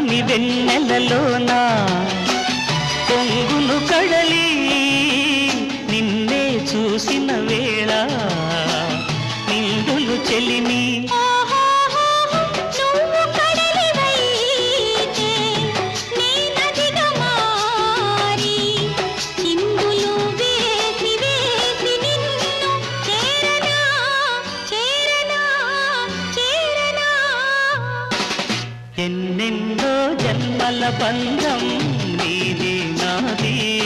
పున్నమి వెన్నెలలోన పొంగును కడలి నిన్నే చూసిన వేళ నిండులు చెలిమి ఎన్నెన్నో జన్మల బంధం నీది నాదే.